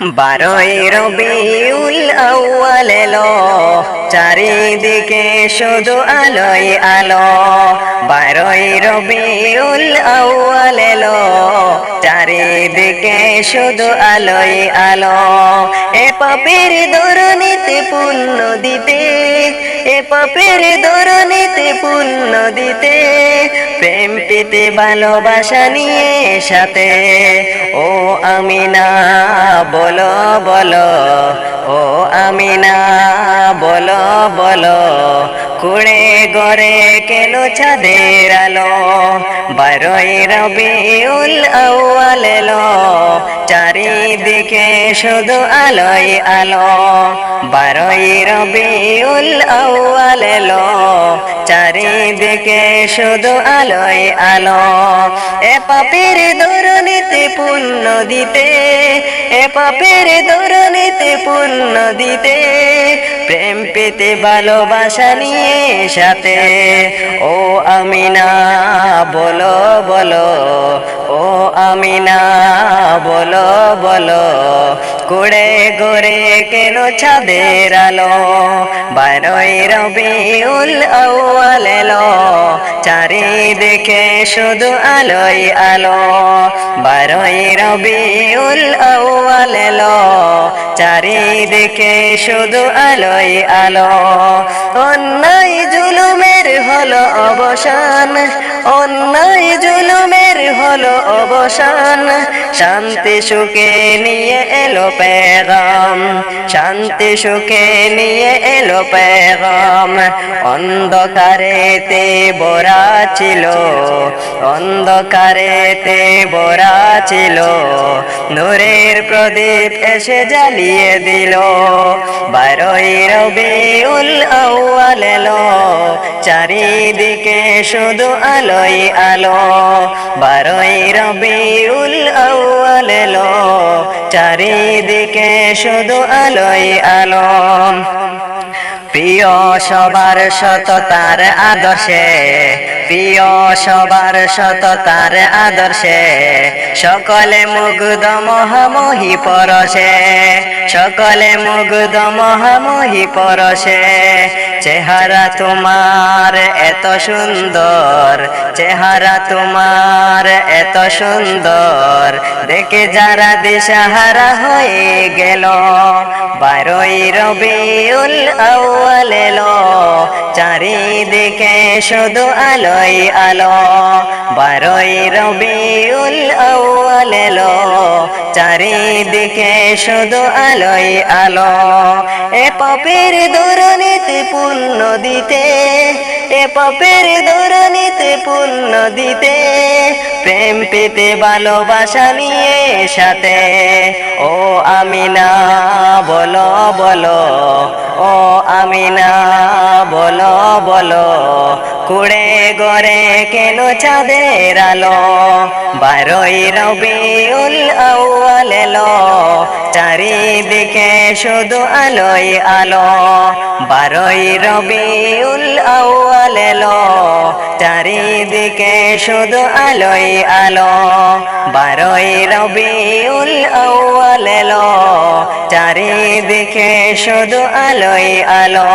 বারোই রবিউল চারিদিকে শুধু আলোই আলো। বারোই রবিউল আউয়াল এলো চারিদিকে শুধু আলোই আলো। এ পাপের দুর্নীতি পুণ্য দিতে, এ পাপের দুর্নীতি পুণ্য দিতে প্রেম পেতে ভালোবাসা নিয়ে সাথে। ও আমিনা, বলো বলো। ও আমিনা, বলো বলো। কুড়ে গড়ে কেন ছাদের আলো? বারোই রবিউল আউয়াল এলো। চারিদিকে শুধু আলোই আলো, বারোই রবিউল আউয়াল এলো। চারিদিকে শুধু আলোয় আলো। এ পাপের দুর্নীতি পুণ্য দিতে, এ পাপের দুর্নীতি পুণ্য দিতে, প্রেম পেতে ভালোবাসা নিয়ে সাথে। ও আমিনা, বলো বলো, ও আমিনা বলো বলো, কুড়ে গোরে কেন ছাদের আলো? বারোই রবিউল আউয়াল এলো, চারিদিকে শুধু আলোই আলো। বারোই রবিউল আউয়াল এলো, চারিদিকে শুধু আলোই আলো। অন্যায় জুলুমের হলো অবসান, অন্যায় জুলুমের হলো অবসান। শান্তি সুখে নিয়ে এলো পেগাম শান্তি সুখে নিয়ে এলো পেগাম অন্ধকারেতে বোরা ছিল। অন্ধকারেতে বোরা ছিল। নূরের প্রদীপ এসে জ্বালিয়ে দিল। বারোই রবিউল আউয়াল এলো। চারিদিকে শুধু আলোই আলো। বারোই রবিউল আউয়াল এলো চারিদিকে শুধু আলোই আলো প্রিয় সবার সততার আদর্শে, প্রিয় সবার সততার আদর্শে, সকলে মুগ্ধ মহামহি পরশে, সকলে মুগ্ধ মহামহি পরশে। চেহারা তোমার এত সুন্দর চেহারা তোমার এত সুন্দর। দেখে যারা দিশাহারা হয়ে গেল বারোই রবিউল আউয়াল এলো চারিদিকে শুধু আলোই আলো। বারোই রবিউল আউয়াল এলো চারিদিকে শুধু আলোই আলো। এ পাপের দুর্নীতি পুণ্য দিতে, এ পাপের দুর্নীতি পুণ্য দিতে। প্রেম পেতে ভালোবাসা নিয়ে সাথে, ও আমিনা। বলো বলো, ও আমিনা, বলো বলো, কুড়ে গড়ে কেন চাঁদের আলো? বারোই রবিউল আউয়াল এলো, চারিদিকে শুধু আলোই আলো। বারোই রবিউল আউয়াল এলো, চারিদিকে শুধু আলোই আলো। বারোই রবিউল আউয়াল এলো চারিদিকে শুধু আলোয় আলো।